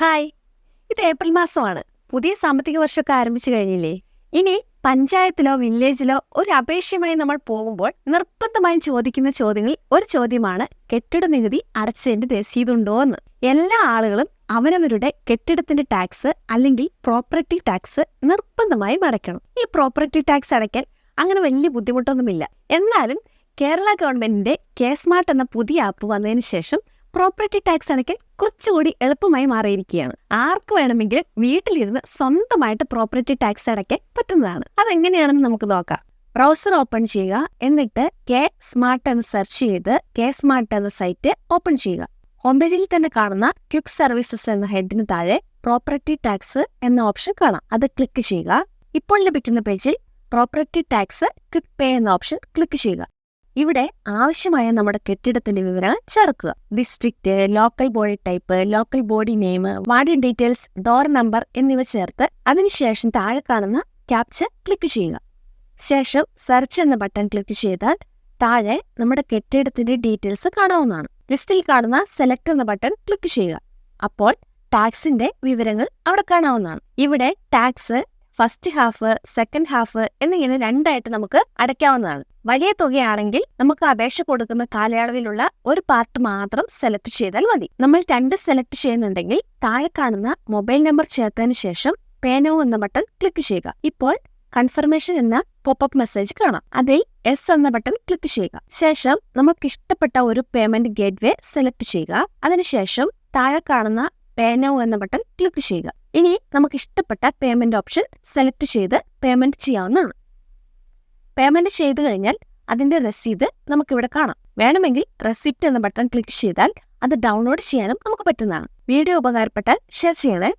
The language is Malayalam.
ഹായ്. ഇത് ഏപ്രിൽ മാസമാണ്. പുതിയ സാമ്പത്തിക വർഷമൊക്കെ ആരംഭിച്ചു കഴിഞ്ഞില്ലേ? ഇനി പഞ്ചായത്തിലോ വില്ലേജിലോ ഒരു അപേക്ഷയുമായി നമ്മൾ പോകുമ്പോൾ നിർബന്ധമായും ചോദിക്കുന്ന ചോദ്യങ്ങളിൽ ഒരു ചോദ്യമാണ് കെട്ടിട നികുതി അടച്ചതിന്റെ രസീതുണ്ടോ എന്ന് എല്ലാ ആളുകളും അവനവരുടെ കെട്ടിടത്തിന്റെ ടാക്സ് അല്ലെങ്കിൽ പ്രോപ്പർട്ടി ടാക്സ് നിർബന്ധമായും അടയ്ക്കണം. ഈ പ്രോപ്പർട്ടി ടാക്സ് അടയ്ക്കാൻ അങ്ങനെ വലിയ ബുദ്ധിമുട്ടൊന്നുമില്ല. എന്നാലും കേരള ഗവൺമെന്റിന്റെ കെ സ്മാർട്ട് എന്ന പുതിയ ആപ്പ് വന്നതിന് ശേഷം പ്രോപ്പർട്ടി ടാക്സ് അടയ്ക്കാൻ കുറച്ചുകൂടി എളുപ്പമായി മാറിയിരിക്കുകയാണ്. ആർക്ക് വേണമെങ്കിലും വീട്ടിലിരുന്ന് സ്വന്തമായിട്ട് പ്രോപ്പർട്ടി ടാക്സ് അടയ്ക്കാൻ പറ്റുന്നതാണ്. അതെങ്ങനെയാണെന്ന് നമുക്ക് നോക്കാം. ബ്രൗസർ ഓപ്പൺ ചെയ്യുക. എന്നിട്ട് കെ സ്മാർട്ട് എന്ന് സെർച്ച് ചെയ്ത് കെ സ്മാർട്ട് എന്ന സൈറ്റ് ഓപ്പൺ ചെയ്യുക. ഹോം പേജിൽ തന്നെ കാണുന്ന ക്വിക്ക് സർവീസസ് എന്ന ഹെഡിന് താഴെ പ്രോപ്പർട്ടി ടാക്സ് എന്ന ഓപ്ഷൻ കാണാം. അത് ക്ലിക്ക് ചെയ്യുക. ഇപ്പോൾ ലഭിക്കുന്ന പേജിൽ പ്രോപ്പർട്ടി ടാക്സ് ക്വിക്ക് പേ എന്ന ഓപ്ഷൻ ക്ലിക്ക് ചെയ്യുക. ഇവിടെ ആവശ്യമായ നമ്മുടെ കെട്ടിടത്തിന്റെ വിവരങ്ങൾ ചേർക്കുക. District local body type local body name ward details door number എന്നിവ ചേർത്ത് അതിനുശേഷം താഴെ കാണുന്ന ക്യാപ്ചർ ക്ലിക്ക് ചെയ്യുക. ശേഷം സെർച്ച് എന്ന ബട്ടൺ ക്ലിക്ക് ചെയ്താൽ താഴെ നമ്മുടെ കെട്ടിടത്തിന്റെ ഡീറ്റെയിൽസ് കാണാവുന്നതാണ്. ലിസ്റ്റിൽ കാണുന്ന സെലക്ട് എന്ന ബട്ടൺ ക്ലിക്ക് ചെയ്യുക. അപ്പോൾ ടാക്സിന്റെ വിവരങ്ങൾ അവിടെ കാണാവുന്നതാണ്. ഇവിടെ tax first half second half എന്നിങ്ങനെ രണ്ടായിട്ട് നമുക്ക് അടയ്ക്കാവുന്നതാണ്. വലിയ തുകയാണെങ്കിൽ നമുക്ക് അപേക്ഷ കൊടുക്കുന്ന കാലയളവിലുള്ള ഒരു പാർട്ട് മാത്രം സെലക്ട് ചെയ്താൽ മതി. നമ്മൾ രണ്ട് സെലക്ട് ചെയ്യുന്നുണ്ടെങ്കിൽ താഴെ കാണുന്ന മൊബൈൽ നമ്പർ ചേർത്തതിന് ശേഷം പേനോ എന്ന ബട്ടൺ ക്ലിക്ക് ചെയ്യുക. ഇപ്പോൾ കൺഫർമേഷൻ എന്ന പോപ്പപ്പ് മെസ്സേജ് കാണാം. അതിൽ എസ് എന്ന ബട്ടൺ ക്ലിക്ക് ചെയ്യുക. ശേഷം നമുക്ക് ഇഷ്ടപ്പെട്ട ഒരു പേയ്മെന്റ് ഗേറ്റ്വേ സെലക്ട് ചെയ്യുക. അതിനുശേഷം താഴെ കാണുന്ന പേനോ എന്ന ബട്ടൺ ക്ലിക്ക് ചെയ്യുക. ഇനി നമുക്ക് ഇഷ്ടപ്പെട്ട പേയ്മെന്റ് ഓപ്ഷൻ സെലക്ട് ചെയ്ത് പേയ്മെന്റ് ചെയ്യാവുന്നതാണ്. പേയ്മെന്റ് ചെയ്തു കഴിഞ്ഞാൽ അതിന്റെ റെസീത് നമുക്കിവിടെ കാണാം. വേണമെങ്കിൽ റെസിപ്റ്റ് എന്ന ബട്ടൺ ക്ലിക്ക് ചെയ്താൽ അത് ഡൗൺലോഡ് ചെയ്യാനും നമുക്ക് പറ്റുന്നതാണ്. വീഡിയോ ഉപകാരപ്പെട്ടാൽ ഷെയർ ചെയ്യണേ.